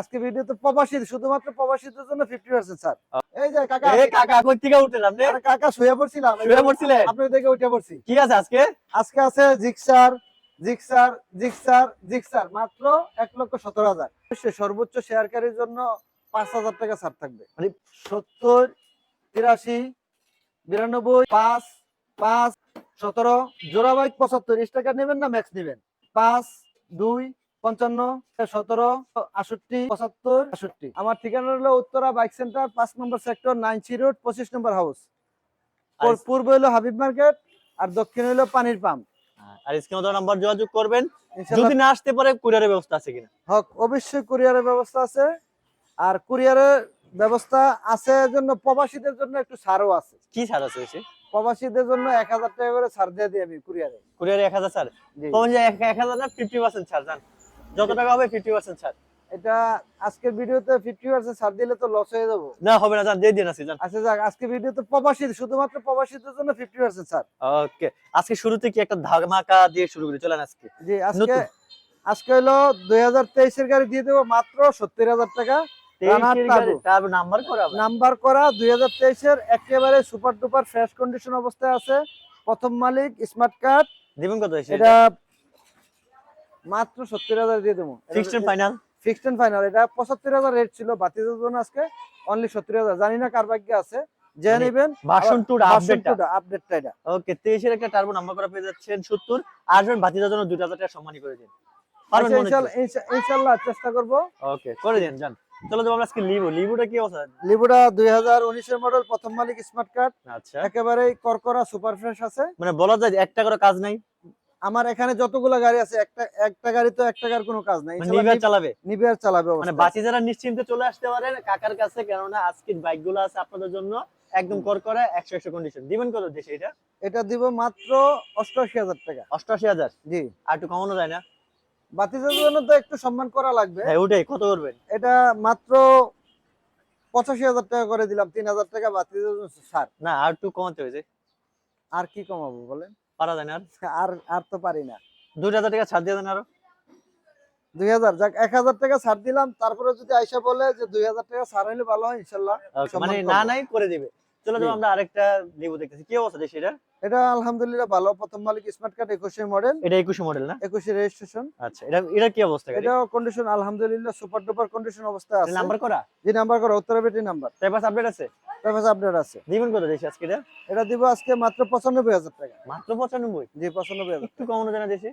আজকে ভিডিওতে প্রবাসী শুধুমাত্র প্রবাসীদের জন্য ফিফটি পার্সেন্ট স্যার এই যে কাকা এ কাকা কই থেকে উঠলেন আপনি? আরে কাকা শুয়ে পড়ছিলাম। শুয়ে পড়ছিলেন? আপনি দেখে উঠে পড়ছি। কি আছে আজকে? আজকে আছে জিক্সার জিক্সার জিক্সার জিক্সার মাত্র এক লক্ষ সতেরো হাজার। অবশ্যই সর্বোচ্চ শেয়ারকারীর জন্য পাঁচ হাজার টাকা ছাড় থাকবে। মানে সত্তর তিরাশি বিরানব্বই পাঁচ পাঁচ সতেরো জোড়া বাইক পঁচাত্তর টাকা নেবেন না ম্যাক্স নেবেন। পাঁচ দুই পঞ্চান্ন সতেরো আষট্টি পঁচাত্তর আষট্টি। আমার ঠিকানা হলো উত্তরা বাইক সেন্টার পাঁচ নম্বর সেক্টর নাইন সি রোড পঁচিশ নম্বর হাউস। পূর্ব হলো হাবিব মার্কেট আর দক্ষিণ হলো পানির পাম্প। আর স্ক্রিনে নাম্বার যোগাযোগ করবেন। যদি না আসতে পারে কুরিয়ারের ব্যবস্থা আছে কিনা? হক অবশ্যই কুরিয়ারের ব্যবস্থা আছে। আর কুরিয়ারের ব্যবস্থা আছে জন্য প্রবাসীদের জন্য একটু ছাড়ও আছে। কি ছাড় আছে বেশি? প্রবাসীদের জন্য এক হাজার টাকা করে ছাড় দিয়ে দিই আমি কুরিয়ারে। কুরিয়ারে এক হাজার ছাড়? এক হাজার না ফিফটি পার্সেন্ট ছাড় জান। যত টাকা হবে ফিফটি পার্সেন্ট ছাড়। এটা আজকের ভিডিওতে ফিফটি পার্সেন্ট ছাড় দিলে তো লস হয়ে যাব। না হবে না জান দিয়ে দিন আছে জান আচ্ছা যাক আজকে ভিডিওতে প্রবাসী শুধুমাত্র প্রবাসীদের জন্য ফিফটি পার্সেন্ট ছাড়। ওকে আজকে শুরুতে কি একটা ধামাকা দিয়ে শুরু করি? চলেন আজকে। জি আজকে আজকে হলো দুই হাজার তেইশের গাড়ি দিয়ে দেবো মাত্র সত্তর হাজার টাকা। নাম্বার করা নাম্বার করা একেবারে সুপার ডুপার ফ্রেশ কন্ডিশন অবস্থায় আছে। প্রথম মালিক স্মার্ট কার্ড দিবেন কত এটা মাত্র সত্তর হাজার দিয়ে দেবো। Fixed and final fixed and final এটা পঁচাত্তর হাজার রেট ছিল জন্য আজকে অনলি সত্তর হাজার। জানি না কার ভাগ্যে আছে মানে নেবেন। ভার্সন 2 আপডেটটা আপডেটটা এটা। ওকে 23 এর একটা টার্বো নাম্বার করা পেয়ে যাচ্ছেন 70 আসবেন বাতিদার জন্য 2000 টাকা সম্মানী করে দিন। পারবেন আচ্ছা, মনে ইনশাল্লাহ- ইনশা- ইনশাল্লাহ চেষ্টা করব। ওকে করে দিন জান। চলো যাব আজকে লিভো লিভোটা কি অবস্থা? লিবুডা দুই হাজার উনিশের মডেল প্রথম মালিক স্মার্ট কার্ড আচ্ছা। একেবারেই করকরা সুপার ফ্রেশ আছে। মানে বলা যায় একটা করে কাজ নাই? আমার এখানে যতগুলো গাড়ি আছে একটা একটা গাড়ি তো এক টাকার কোনো কাজ নাই। মানে চালাবে? নিবে চালাবে মানে। বাকি যারা নিশ্চিন্তে চলে আসতে পারেন কাকার কাছে কেননা আজকের বাইকগুলো আছে আপনাদের জন্য একদম করকরা একশো একশো কন্ডিশন দিবেন কত দেশে এটা? এটা দিব মাত্র অষ্টআশি হাজার টাকা। অষ্টআশি হাজার? জি। আর একটু কমানো যায় না? বাতিদের জন্য তো একটু সম্মান করা লাগবে। হ্যাঁ ওটাই কত করবেন? এটা মাত্র পঁচাশি হাজার টাকা করে দিলাম তিন হাজার টাকা বাতিদের জন্য ছাড় না আর একটু কমাতে হয়েছে আর কি কমাবো বলেন? পারা যায় না আর? আর তো পারি না। দুই হাজার টাকা ছাড় দিয়ে দেন আরও। দুই হাজার যাক এক হাজার টাকা ছাড় দিলাম তারপরে যদি আইসা বলে যে দুই হাজার টাকা ছাড় হইলে ভালো হয় ইনশাল্লাহ। মানে না নাই করে দিবে। চলো যাব আমরা আরেকটা দেখতেছি। কি অবস্থা দেশে এটা এটা আলহামদুলিল্লাহ ভালো। প্রথম মালিক স্মার্ট কার্ড একুশের মডেল এটা একুশে মডেল না? একুশে রেজিস্ট্রেশন আচ্ছা এটা এটা কি অবস্থা এটাও কন্ডিশন আলহামদুলিল্লাহ সুপার ডুপার কন্ডিশন অবস্থায় আছে। নাম্বার করা? যে নাম্বার করো উত্তরাবেটি নাম্বার পেপার আপডেট আছে? পেপার আপডেট আছে। দিবেন কত দেশে আজকে এটা? এটা দিব আজকে মাত্র পঁচানব্বই হাজার টাকা। মাত্র পঁচানব্বই? জি পঁচানব্বই হাজার একটু কমানো যায় না দেশে?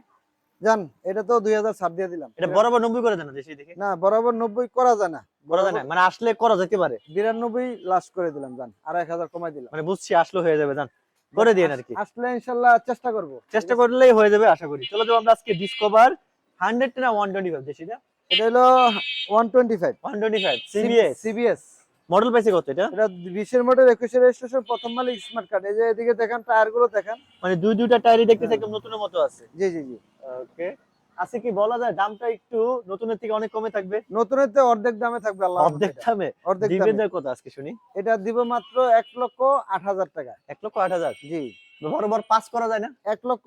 জান এটা তো দুই হাজার ছাড় দিয়ে দিলাম। এটা বরাবর নব্বই করে দেন দেশে দেখে না বরাবর নব্বই করা যায় না। করা যায় না মানে আসলে করা যেতে পারে। বিরানব্বই লাস্ট করে দিলাম জান আর এক হাজার কমাই দিলাম। মানে বুঝছি আসলে হয়ে যাবে জান। করে দিন আর কি। আসলে ইনশাল্লাহ চেষ্টা করব। চেষ্টা করলেই হয়ে যাবে আশা করি। চলো যাব আমরা আজকে ডিসকভার হান্ড্রেড না ওয়ান টোয়েন্টি ফাইভ দেশি না? এটা হলো one twenty five one twenty five CBS CBS model পাইছে কত এটা? এটা বিশের মডেল 21 এর রেজিস্ট্রেশন প্রথম মালিক স্মার্ট কার্ড এই যে এদিকে দেখেন টায়ারগুলো দেখেন। মানে দুই দুইটা টায়ারই দেখতেছে একদম নতুনের মতো আছে। জি জি জি। ওকে। আছে কি বলা যায় দামটা একটু নতুনের থেকে অনেক কমে থাকবে? নতুনের তো অর্ধেক দামে থাকবে আল্লাহ অর্ধেক দামে? অর্ধেক দামে। দিবেন কত আজকে শুনি? এটা দিব মাত্র এক লক্ষ আট হাজার টাকা। এক লক্ষ আট হাজার? জি। বরাবর পাস করা যায় না? এক লক্ষ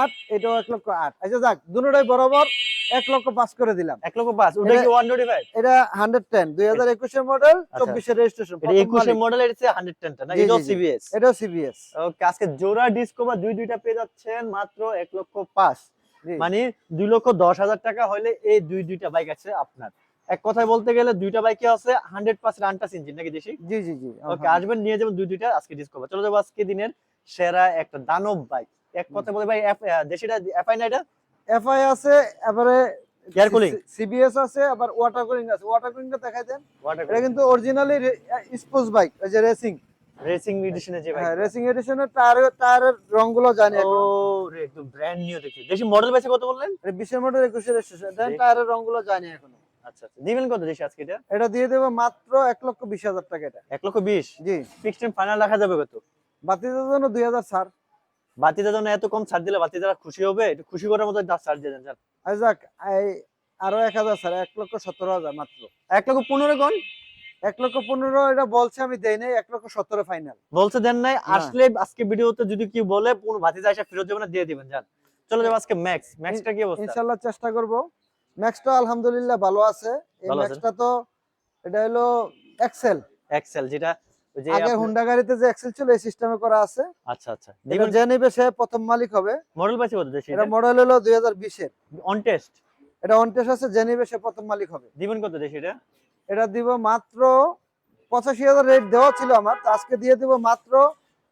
আট এটাও এক লক্ষ আট। আচ্ছা যাক দুটোটাই বরাবর এক লক্ষ পাস করে দিলাম। এক লক্ষ পাঁচ ওটা কি ওয়ান টোয়েন্টি ফাইভ এটা হান্ড্রেড টেন দুই হাজার একুশের মডেল আচ্ছা। চব্বিশের রেজিস্ট্রেশন একুশের মডেল এটা হান্ড্রেড টেনটা না? এটাও। সিবিএস এটাও সিবিএস ওকে আজকে জোড়া ডিসকভার দুই দুইটা পেয়ে যাচ্ছেন মাত্র এক লক্ষ মানে মানে দুই লক্ষ দশ হাজার টাকা হলে এই দুই দুইটা বাইক আছে আপনার। এক কথায় বলতে গেলে দুইটা বাইকে আছে হান্ড্রেড পার্সেন্ট আনটাস ইঞ্জিন নাকি দেশি? জি জি জি ওকে আসবেন নিয়ে যাবেন দুই দুইটা আজকে ডিসকভার চলো যাব আজকে দিনের সেরা একটা দানব বাইক এক কথা বলে ভাই দেশিটা এফআই না এটা? এফআই আছে এবারে Air cooling? সিবিএস আছে আবার ওয়াটার কুলিং আছে। ওয়াটার কুলিংটা দেখাই দেন। ওয়াটার এটা কিন্তু অরিজিনালি স্পোর্টস বাইক ওই যে রেসিং রেসিং এডিশনের যে বাইক হ্যাঁ রেসিং এডিশনের টায়ারের টায়ারের রংগুলো জানি ও রে একদম ব্র্যান্ড নিউ দেশি মডেল কত বললেন? মডেল একুশের রেজিস্ট্রেশন দেন জি। টায়ারের রংগুলো জানি এখনও। আচ্ছা আচ্ছা। দিবেন কত দেশি আজকে এটা? এটা দিয়ে দেবো মাত্র এক লক্ষ বিশ হাজার টাকা এটা। এক লক্ষ বিশ? জি। ফিক্সড ফাইনাল রাখা যাবে কত? বাতিদের জন্য দুই হাজার ছাড়। বাতিদের জন্য এত কম ছাড় দিলে বাতিদারা খুশি হবে? একটু খুশি করার মতো ছাড় দিয়ে দেন যান আর যাক এই আরও এক হাজার ছাড় এক লক্ষ সতেরো হাজার মাত্র। এক লক্ষ পনেরো কোন? এক লক্ষ পনেরো এটা বলছে আমি দেই নাই এক লক্ষ সতেরো ফাইনাল বলছে দেন নাই আসলে আজকে ভিডিওতে যদি কি বলে পুরো ভাতিজা এসে ফেরত যাবে না দিয়ে দিবেন যান চলো যাব আজকে ম্যাক্স ম্যাক্সটা কি অবস্থা? ইনশাল্লাহ চেষ্টা করব। ম্যাক্সটা আলহামদুলিল্লাহ ভালো আছে। এই? ম্যাক্সটা তো এটা হলো এক্সেল এক্সেল যেটা ওই আগে হুন্ডা গাড়িতে যে এক্সেল ছিল এই সিস্টেমে করা আছে। আচ্ছা আচ্ছা। এটা যে নিবে সে প্রথম মালিক হবে। মডেল পাইছে কত দেশি এটা মডেল হলো দুই হাজার বিশের। অন টেস্ট এটা অনটেস আছে যে নিবে সে প্রথম মালিক হবে। কত দেশি এটা? এটা দিব মাত্র পঁচাশি হাজার রেট দেওয়া ছিল আমার। তো আজকে দিয়ে দিব মাত্র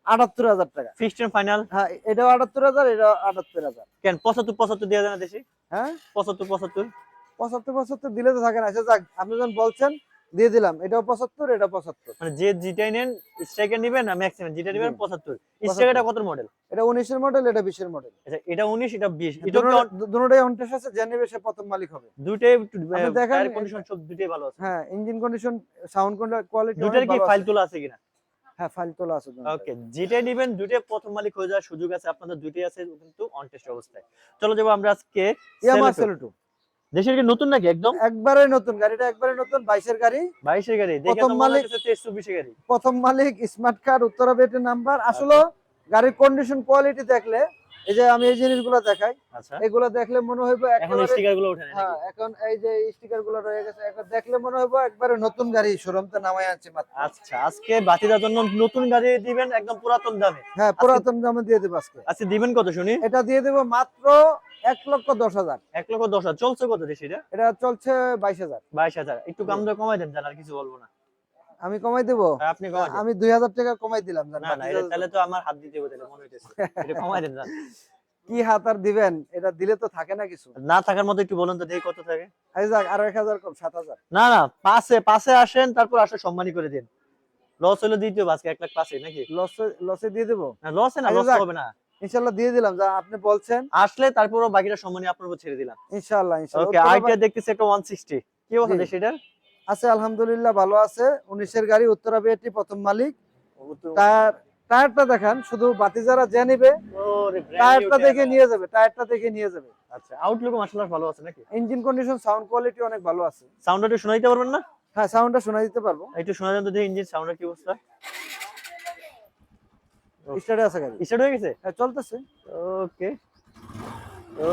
আটাত্তর হাজার টাকা। ফিক্সড এন্ড ফাইনাল হ্যাঁ এটাও আটাত্তর হাজার এটাও আটাত্তর হাজার। কেন পঁচাত্তর পঁচাত্তর দেওয়া যায় না দেশি? হ্যাঁ? পঁচাত্তর পঁচাত্তর? পঁচাত্তর পঁচাত্তর দিলে তো থাকে না। আচ্ছা যাক আপনি যখন বলছেন দিয়ে দিলাম। এটাও পঁচাত্তর এটা পঁচাত্তর। মানে যে জিটাই নেন স্ট্রাইকার নেবেন না ম্যাক্সিমাম যেটা নেবেন। পঁচাত্তর। স্ট্রাইকারটা কত মডেল এটা উনিশের মডেল এটা বিশের মডেল আচ্ছা এটা উনিশ এটা বিশ। দুটোটাই অনটেস আছে যে নেবে সে প্রথম মালিক হবে। দুইটাই আপনি দেখেন কন্ডিশন সব দুইটাই ভালো আছে। হ্যাঁ ইঞ্জিন কন্ডিশন সাউন্ড কোয়ালিটি দুইটার কি ফাইল তোলা আছে কিনা? হ্যাঁ ফাইল তোলা আছে ওকে যেটাই নেবেন দুইটাই প্রথম মালিক হয়ে যাওয়ার সুযোগ আছে। আপনাদের দুইটাই আছে কিন্তু অন টেস্ট অবস্থায়। চলো যাব আমরা আজকে ইয়ামাহা। সেলেটো দেশের কি নতুন নাকি একদম? একবারে নতুন গাড়িটা একবারে নতুন বাইশের গাড়ি। বাইশের গাড়ি প্রথম মালিক- তেইশ চব্বিশের গাড়ি। প্রথম মালিক স্মার্ট কার্ড উত্তরা বেটের নাম্বার আসলে গাড়ির কন্ডিশন কোয়ালিটি দেখলে এই যে আমি এই জিনিসগুলো দেখাই আচ্ছা। এগুলো দেখলে মনে হইব এখন একেবারে স্টিকার ওঠে না হ্যাঁ এখন এই যে স্টিকারগুলো রয়ে গেছে এখন দেখলে মনে হইব একবারে নতুন গাড়ি শোরুম তো নামাই আনছে মাত্র। আচ্ছা আজকে বাতিদার জন্য নতুন গাড়ি দিবেন একদম পুরাতন দামে। হ্যাঁ পুরাতন দামে দিয়ে দেবো আজকে। আজকে দিবেন কত শুনি? এটা দিয়ে দেবো মাত্র এক লক্ষ দশ হাজার। এক লক্ষ দশ হাজার। চলছে কত দেশি এটা? এটা চলছে বাইশ হাজার। বাইশ হাজার। একটু দাম দর কমাই দেন আর কিছু বলব না। আমি কমাই দেবো? আর আপনি কমাই আমি দুই হাজার টাকা কমাই দিলাম না না এটা তাহলে তো আমার হাত দিতে হবে তাহলে মনে হইতেছে। এটা কমাই দেন কি হাত আর দিবেন? এটা দিলে তো থাকে না কিছু। না থাকার মতো একটু বলুন তো দেখি কত থাকে। এই যাক আরও এক হাজার কম সাত হাজার। না না পাশে পাশে আসেন তারপর আসলে সম্মানী করে দিন। লস হলে দিতে হবে আজকে এক লাখ পাশে নাকি? লস লসে দিয়ে দেবো? লসে না আচ্ছা, লস। হবে না। ইনশাল্লাহ দিয়ে দিলাম যা আপনি বলছেন। আসলে তারপর বাকিটা সম্মানী আপনার উপর ছেড়ে দিলাম। ইনশাল্লাহ ইনশাল্লাহ ওকে আইটিয়া দেখতেছি একটা 160 কি অবস্থা। দেশ এটার? আছে আলহামদুলিল্লাহ ভালো আছে। উনিশের গাড়ি উত্তরা বিএটি প্রথম মালিক। টায়ার টায়ারটা দেখান শুধু বাতি যারা যে নিবে ওরে টায়ারটা দেখে নিয়ে যাবে টায়ারটা দেখে নিয়ে যাবে। আচ্ছা আউটলুক মাশাআল্লাহ ভালো আছে নাকি? ইঞ্জিন কন্ডিশন সাউন্ড কোয়ালিটি অনেক ভালো আছে। সাউন্ড একটু শোনাইতে পারবেন না? হ্যাঁ সাউন্ডটা শোনা দিতে পারব। একটু শোনা যান তো দেখি ইঞ্জিন সাউন্ডের কি অবস্থা। স্টার্টে আছে গাড়ি। স্টার্ট হয়ে গেছে? হ্যাঁ চলতেছে। ওকে ও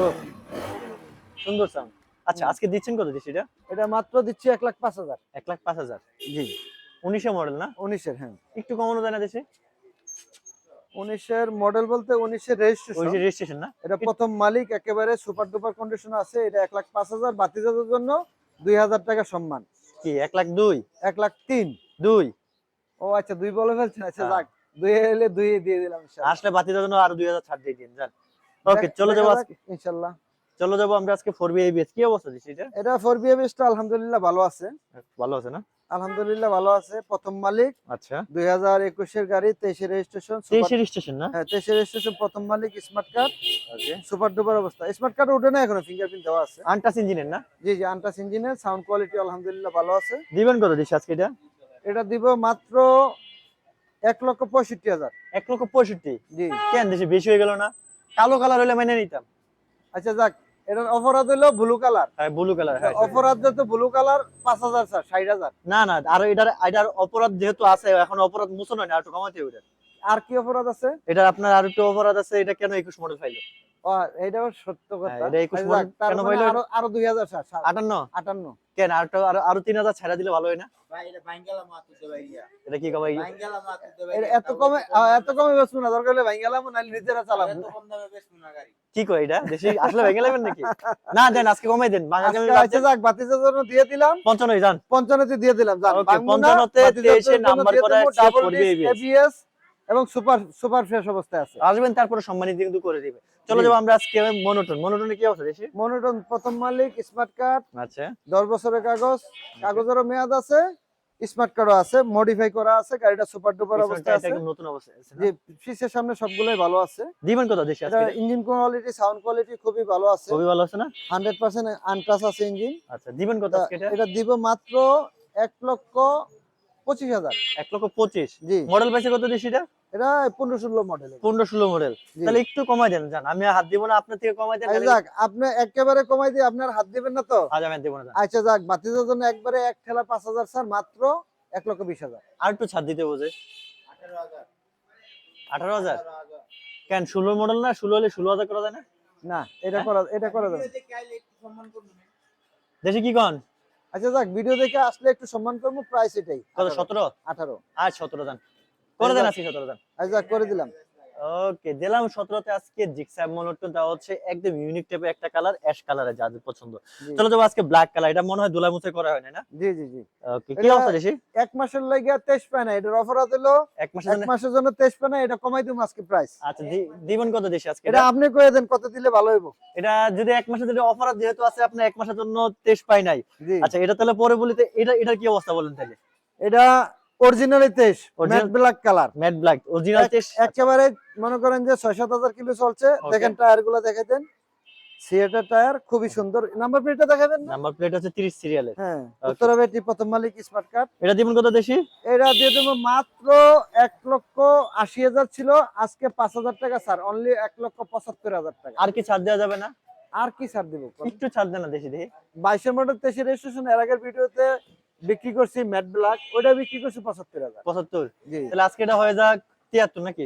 সুন্দর সাউন্ড আচ্ছা আজকে দিচ্ছেন কত দিচ্ছি এটা? এটা মাত্র দিচ্ছি এক লাখ পাঁচ হাজার। এক লাখ পাঁচ হাজার? জি। উনিশে মডেল না? উনিশের হ্যাঁ। একটু কমানো যায় না দেশে? উনিশের মডেল বলতে উনিশের রেজিস্ট্রেশন রেজিস্ট্রেশন না? এটা প্রথম মালিক একেবারে সুপার ডুপার কন্ডিশন আছে। এটা এক লাখ পাঁচ হাজার বাতিজাদের জন্য দুই হাজার টাকা সম্মান। কি এক লাখ দুই? এক লাখ তিন। দুই। ও আচ্ছা দুই বলে ফেলছেন। আচ্ছা হ্যাঁ। যাক। দুই এলে দুই দিয়ে দিলাম আসলে বাতিদার জন্য আরও দুই হাজার ছাড় দিয়ে দিন যান ওকে চলো যাব ইনশাল্লাহ চলো যাব আমরা আজকে ফোর বি এবিএস কি অবস্থা দিচ্ছি এটা? এটা ফোর বিএবিএসটা আলহামদুলিল্লাহ ভালো আছে। ভালো আছে না? আলহামদুলিল্লাহ ভালো আছে। প্রথম মালিক আচ্ছা। দুই হাজার একুশের গাড়ি তেইশে রেজিস্ট্রেশন তেইশের স্টেশন না? হ্যাঁ তেইশে রেজিস্ট্রেশন প্রথম মালিক স্মার্ট কার্ড সুপার ডুপার অবস্থা। স্মার্ট কার্ড ওঠে না এখনও ফিঙ্গারপ্রিন্ট দেওয়া আছে। আনটাস ইঞ্জিনের না? জি জি আনটাস ইঞ্জিনের সাউন্ড কোয়ালিটি আলহামদুলিল্লাহ ভালো আছে। দিবেন কত দিচ্ছি আজকে এটা? এটা দিব মাত্র এক লক্ষ পঁয়ষট্টি হাজার। এক লক্ষ পঁয়ষট্টি? জি। কেন দেশে বেশি হয়ে গেল না? কালো কালার হলে মেনে নিতাম। আচ্ছা যাক এটার অপরাধ হলো ব্লু কালার হ্যাঁ ব্লু কালার হ্যাঁ অপরাধ তো ব্লু কালার পাঁচ হাজার স্যার ষাট হাজার। না না আর এটার এটার অপরাধ যেহেতু আছে এখন অপরাধ মুছানো হয় না আর একটু কমাতে হবে আর কি অপরাধ আছে? এটা আপনার আর একটু অপরাধ আছে এটা কেন একুশ মডেল পাইলো ও, এইটাও সত্য কথা। হ্যাঁ, এটা 21 আচ্ছা, মডেল কেন মানে আরও আরও দুই হাজার স্যার স্যার, আটান্ন? আটান্ন। কেন আর ছাড়া দিলে ভালো হয় না? এটা বাঙ্গালা মাতুতে ভাইয়া এটা কি কমাই? বাঙ্গালা মাতুতে এর ভাইয়া এত কমে এত কমে বেচবো না দরকার হলে ভাঙ্গালাম নাহলে নিজেরা চালাবো এত কম দামে বেচবো না গাড়ি। কি কয় এটা? দেশি আসলে ভেঙে নাকি? না দেন আজকে কমাই দেন আচ্ছা যাক বাতিজার জন্য দিয়ে দিলাম। পঞ্চান্ন যান। পঞ্চান্নতে দিয়ে দিলাম যান। Okay, ভাঙবো না, 55 তে বাতিজার 23 জন্য নাম্বার করা আছে, double 4B disc, ABS ABS এবং সুপার সুপার ফ্রেশ অবস্থায় আছে। আসবেন তারপরে সম্মানিত কিন্তু করে দিবে। চলো। যাব আমরা আজকে মনোটন। মনোটনে কি অবস্থা দেশি? মনোটন প্রথম মালিক স্মার্ট কার্ড আচ্ছা। দশ বছরের কাগজ কাগজেরও মেয়াদ আছে। স্মার্ট কারও আছে মডিফাই করা আছে গাড়িটা সুপার ডুপার অবস্থায় আছে। নতুন অবস্থায় আছে? যে পিসের সামনে সবগুলোই ভালো আছে। দিবেন কত দেশে আছে ইঞ্জিন কোয়ালিটি সাউন্ড কোয়ালিটি খুবই ভালো আছে। খুবই ভালো আছে না? হান্ড্রেড পার্সেন্ট আনটাস আছে ইঞ্জিন আচ্ছা দিবেন কত আজকে এটা? এটা দিব মাত্র 1 লক্ষ পঁচিশ হাজার। এক লক্ষ পঁচিশ। জি। মডেল পাইছে কত দেশে এটা? এটা পনেরো ষোলো মডেল পনেরো ষোলো মডেল তাহলে একটু কমাই দেন জান। আমি হাত দিব না আপনার থেকে কমাই দেন যাক আপনি একেবারে কমাই দিয়ে আপনার হাত দিবেন না তো? আজ আমি আর না আচ্ছা যাক বাতিজার জন্য একবারে এক ঠেলা পাঁচ হাজার স্যার মাত্র এক লক্ষ বিশ হাজার। আর একটু ছাড় দিতে বোঝে আঠারো হাজার। কেন ষোলো মডেল না? ষোলো হলে ষোলো হাজার করা যায় না? না এটা? করা এটা করা যাবে দেশি কি কন? আচ্ছা যাক ভিডিও দেখে আসলে একটু সম্মান করব প্রাইস এটাই। কত সতেরো? আঠারো। আর সতেরো দান করে দেন আজকে সতেরো দান আচ্ছা করে দিলাম। ওকে দিলাম সতেরোতে আজকে জিক্সাম মনোটন তা হচ্ছে একদম ইউনিক টাইপের একটা কালার অ্যাশ কালারে যাদের পছন্দ। চলো যাব আজকে ব্ল্যাক কালার এটা মনে হয় দোলা মুছে করা হয় না? জি জি জি। ওকে কি এটা- অবস্থা দেশি এক মাসের লাগিয়া তেইশ পায় না এটার অফার হলো এক মাসের এক মাসের জন্য তেইশ পায় না এটা কমাই দিব আজকে প্রাইস আচ্ছা দিবেন কত দেশি আজকে? এটা আপনি কয়ে দেন কত দিলে ভালো হইব? এটা যদি এক মাসের যদি অফার যেহেতু আছে আপনি এক মাসের জন্য টেস্ট পাই নাই। আচ্ছা এটা তাহলে পরে বলিতে এটা এটার কি অবস্থা বলেন তাহলে? এটা originally matte black colour matte black original test একেবারে মনে করেন যে ছয় সাত হাজার কিলো চলছে। দেখেন টায়ারগুলো দেখাতেন সিয়েটার টায়ার খুবই সুন্দর। নাম্বার প্লেটটা দেখাবেন নাম্বার প্লেট হচ্ছে 30 সিরিয়ালে হ্যাঁ উত্তরাবেটি প্রথম মালিক স্মার্ট কার্ড এটা দিবেন কত দেশি? এটা দিয়ে দেবো মাত্র এক লক্ষ আশি হাজার ছিল। আজকে পাঁচ হাজার টাকা স্যার অনলি এক লক্ষ পঁচাত্তর হাজার টাকা। আর কি ছাড় দেওয়া যাবে না? আর কি ছাড় দিব? একটু ছাড় দেন না দেশি দেখি। বাইশের মডেল তেইশে রেজিস্ট্রেশন এর আগের ভিডিওতে বিক্রি করছি ম্যাট ব্ল্যাক ওটা বিক্রি করছি পঁচাত্তর হাজার। 75 জি। তাহলে আজকে এটা হয়ে যাক 73 নাকি?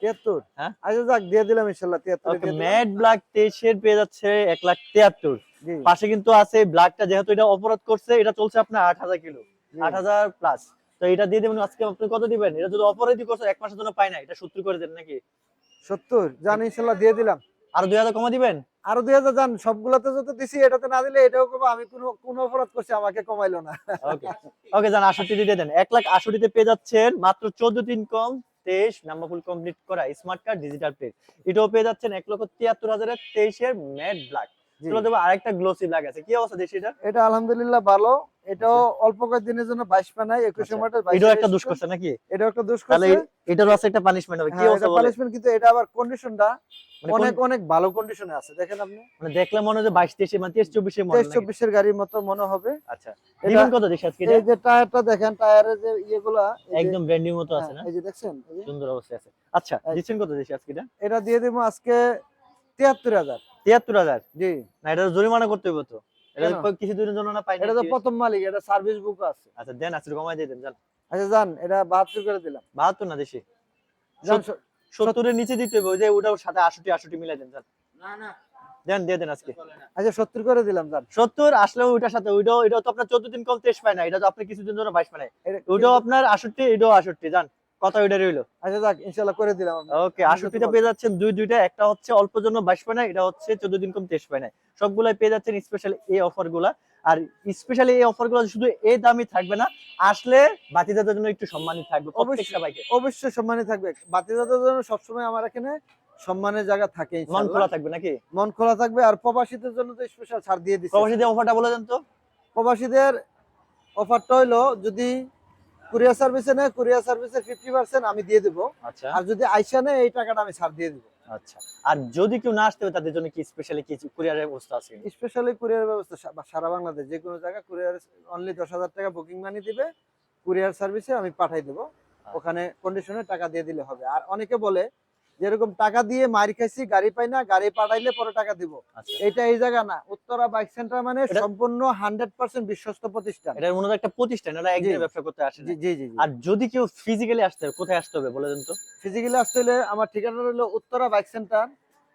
তিয়াত্তর। হ্যাঁ? আচ্ছা যাক দিয়ে দিলাম ইনশাল্লাহ তিয়াত্তর ম্যাট ব্ল্যাক 23 এর পেয়ে যাচ্ছে 1 লাখ 73 জি। পাশে কিন্তু আছে ব্ল্যাকটা যেহেতু এটা অপরাধ করছে এটা চলছে আপনার 8000 কিলো। আট হাজার প্লাস তো এটা দিয়ে দেবেন আজকে আপনি কত দিবেন? এটা যদি অপরাধী করছে এক মাসের জন্য পাই না এটা 70 করে দেন নাকি? সত্তর জান ইনশাল্লাহ দিয়ে দিলাম। আর 2000 কমা দিবেন? আরও দুই হাজার জান সবগুলাতে যত দিছি, এটাতে না দিলে এটাও করব আমি কোনো, কোন অপরাধ করছি, আমাকে কমাইলো না। ওকে ওকে জান 68 দিয়ে দেন। এক লাখ 68 পেয়ে যাচ্ছেন, মাত্র 14 দিন কম 23 নাম্বার ফুল কমপ্লিট করা স্মার্ট কার্ড ডিজিটাল প্লেট এটাও পেয়ে যাচ্ছেন এক লক্ষ 73 হাজারের 23 এর ম্যাট ব্ল্যাক। চলো দেবো আরেকটা গ্লোসি ব্ল্যাক আছে। কি অবস্থা দেশি এটা এটা আলহামদুলিল্লাহ ভালো। এটাও অল্প কয়েকদিনের জন্য বাইশ পানায় একুশে আচ্ছা। মডেল এটাও একটা দুষ করছে নাকি? এটাও একটা দুষ তাহলে এটারও আছে একটা পানিশমেন্ট হবে। কি হ্যাঁ, অবস্থা এটা punishment কিন্তু এটা আবার কন্ডিশনটা মানে অনেক অনেক ভালো কন্ডিশনে আছে। দেখেন আপনি। মানে দেখলে মনে হয় যে 22 23 মানে 23 24 এর মডেল তেইশ চব্বিশের গাড়ির মতো মনে হবে। আচ্ছা। এটা- দিবেন কত দেশি আজকে এই যে টায়ারটা দেখেন টায়ারের যে ইয়েগুলা একদম ব্র্যান্ড নিউ মতো আছে হ্যাঁ, না এই যে দেখছেন? সুন্দর অবস্থায় আছে। আচ্ছা দিচ্ছেন কত দেশি আজকে এটা? এটা দিয়ে দিব আজকে তিয়াত্তর হাজার। জি। না এটা জরিমানা করতে হবে তো। এটা কেন? কিছু দিনের জন্য না পাই এটা তো প্রথম মালিক এটা সার্ভিস বুক আছে। আচ্ছা দেন আজকে কমাই দিয়ে দেন জান। আচ্ছা জান এটা বাহাত্তর করে দিলাম। 72 না দেশি জান, সত- 70 এর নিচে দিতে হবে ওই যে ওটার সাথে 68 68 মিলাই দেন জান। না না। দেন দিয়ে দেন আজকে। আচ্ছা সত্তর করে দিলাম জান। সত্তর আসলেও ওইটার সাথে ওইটাও এটা তো আপনার চোদ্দ দিন কম তেইশ পায় না এটা তো আপনি কিছুদিন জন্য বাইশ পায় না। ওইটাও আপনার আষট্টি এটাও আষট্টি জান। কথা ওইটা রইল। আচ্ছা যাক ইনশাল্লাহ করে দিলাম। ওকে আষট্টিটা পেয়ে যাচ্ছেন দুই দুইটা একটা হচ্ছে অল্প জন্য বাইশ পায় না এটা হচ্ছে চোদ্দ দিন কম তেইশ পায় না। সবগুলাই পেয়ে যাচ্ছেন স্পেশাল এই অফারগুলা আর স্পেশালি এই অফারগুলো শুধু এই দামই থাকবে না আসলে বাতিদাদের জন্য একটু সম্মানিত থাকবে প্রত্যেকটা বাইকে অবশ্যই সম্মানী থাকবে। বাতিদাদের জন্য সবসময় আমার এখানে সম্মানের জায়গা থাকে মন খোলা থাকবে নাকি? মন খোলা থাকবে আর প্রবাসীদের জন্য তো স্পেশাল ছাড় দিয়ে দিচ্ছি। প্রবাসীদের অফারটা বলে দেন তো। প্রবাসীদের অফারটা হইল যদি কুরিয়ার সার্ভিসে নেয় কুরিয়ার সার্ভিসের ফিফটি পার্সেন্ট আমি দিয়ে দেবো। আচ্ছা। আর যদি আইসা নেয় এই টাকাটা আমি ছাড় দিয়ে দেবো। আচ্ছা। আর যদি কেউ না আসতে হবে তাদের জন্য কি স্পেশালি কি কুরিয়ারের ব্যবস্থা আছে স্পেশালি কুরিয়ার ব্যবস্থা সারা বাংলাদেশ যে কোনো জায়গায় কুরিয়ার অনলি দশ হাজার টাকা বুকিং মানি দিবে কুরিয়ার সার্ভিসে আমি পাঠাই দেবো। ওখানে কন্ডিশনে টাকা দিয়ে দিলে হবে। আর অনেকে বলে যেরকম টাকা দিয়ে মারি খাইছি গাড়ি পাই না গাড়ি পাঠাইলে পরে টাকা দিব। আচ্ছা। এটা এই জায়গা না উত্তরা বাইক সেন্টার মানে সম্পূর্ণ হান্ড্রেড পার্সেন্ট বিশ্বস্ত প্রতিষ্ঠান। মনে হয় একটা প্রতিষ্ঠান এটা একদিনে ব্যবসা করতে আসে জি জি জি আর যদি কেউ ফিজিক্যালি আসতে হবে কোথায় আসতে হবে বলে দেন তো? ফিজিক্যালি আসতে হলে আমার ঠিকানা হলো উত্তরা বাইক সেন্টার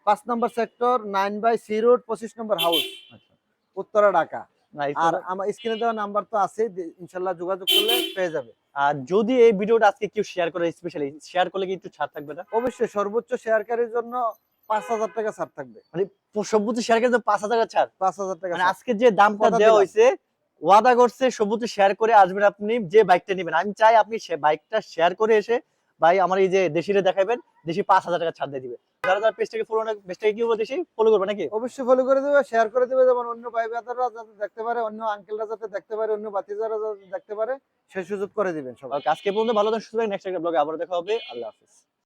পাঁচ নম্বর sector nine by C road পঁচিশ নম্বর হাউস আচ্ছা। উত্তরা ঢাকা। আর আমার স্ক্রিনে দেওয়া নাম্বার তো আছে ইনশাল্লাহ যোগাযোগ করলে পেয়ে যাবে। আর যদি এই ভিডিওটা আজকে কেউ শেয়ার করে স্পেশালি শেয়ার করলে কি একটু ছাড় থাকবে না। অবশ্যই সর্বোচ্চ শেয়ারকারীর জন্য পাঁচ হাজার টাকা ছাড় থাকবে। মানে সর্বোচ্চ শেয়ার জন্য পাঁচ হাজার টাকা ছাড়? পাঁচ হাজার টাকা মানে আজকে যে দামটা দেওয়া হয়েছে ওয়াদা করছে সবুজ শেয়ার করে আসবেন আপনি যে বাইকটা নেবেন। আমি চাই আপনি সে বাইকটা শেয়ার করে এসে ভাই আমার এই যে দেশিরে দেখাবেন দেশি পাঁচ হাজার টাকা ছাড় দিয়ে দিবে। যারা যারা পেজটাকে ফলো পেজটাকে কি বলব দেশি? ফলো করবে নাকি? অবশ্যই ফলো করে দেবে শেয়ার করে দেবে যেমন অন্য ভাই ব্রাদাররা যাতে দেখতে পারে অন্য আঙ্কেলরা যাতে দেখতে পারে অন্য বাতিজারা যাতে দেখতে পারে সেই সুযোগ করে দিবেন সবাই। আজকে পর্যন্ত ভালো থাকুন থাকুন নেক্সট একটা ব্লগে আবার দেখা হবে। আল্লাহ হাফিজ।